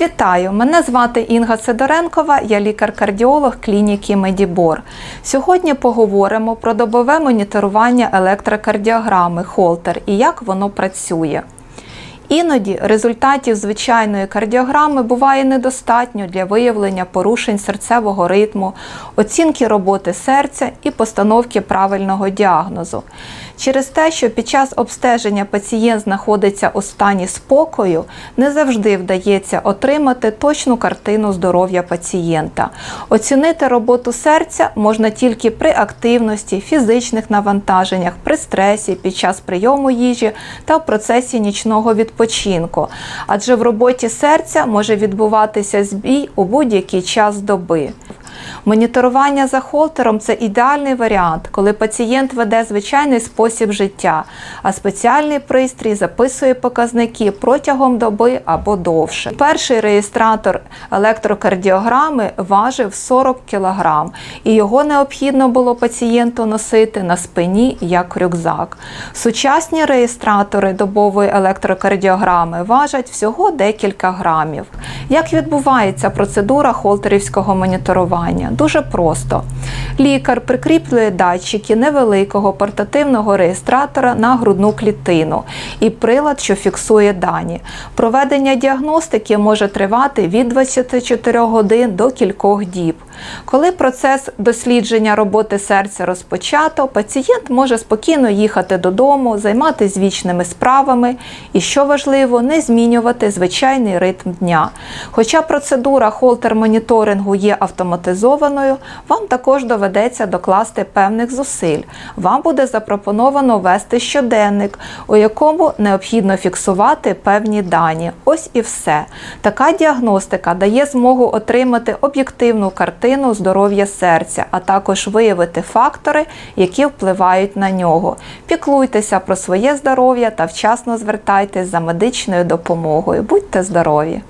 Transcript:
Вітаю! Мене звати Інга Сидоренкова, я лікар-кардіолог клініки Медібор. Сьогодні поговоримо про добове моніторування електрокардіограми Холтер і як воно працює. Іноді результатів звичайної кардіограми буває недостатньо для виявлення порушень серцевого ритму, оцінки роботи серця і постановки правильного діагнозу. Через те, що під час обстеження пацієнт знаходиться у стані спокою, не завжди вдається отримати точну картину здоров'я пацієнта. Оцінити роботу серця можна тільки при активності, фізичних навантаженнях, при стресі, під час прийому їжі та в процесі нічного відпочинку, адже в роботі серця може відбуватися збій у будь-який час доби. Моніторування за холтером це ідеальний варіант, коли пацієнт веде звичайний спосіб життя, а спеціальний пристрій записує показники протягом доби або довше. Перший реєстратор електрокардіограми важив 40 кг, і його необхідно було пацієнту носити на спині як рюкзак. Сучасні реєстратори добової електрокардіограми важать всього декілька грамів. Як відбувається процедура холтерівського моніторування? Дуже просто. Лікар прикріплює датчики невеликого портативного реєстратора на грудну клітину і прилад, що фіксує дані. Проведення діагностики може тривати від 24 годин до кількох діб. Коли процес дослідження роботи серця розпочато, пацієнт може спокійно їхати додому, займатися вічними справами і, що важливо, не змінювати звичайний ритм дня. Хоча процедура холтер-моніторингу є автоматизованою, вам також доведеться докласти певних зусиль. Вам буде запропоновано вести щоденник, у якому необхідно фіксувати певні дані. Ось і все. Така діагностика дає змогу отримати об'єктивну картину здоров'я серця, а також виявити фактори, які впливають на нього. Піклуйтеся про своє здоров'я та вчасно звертайтесь за медичною допомогою. Будьте здорові!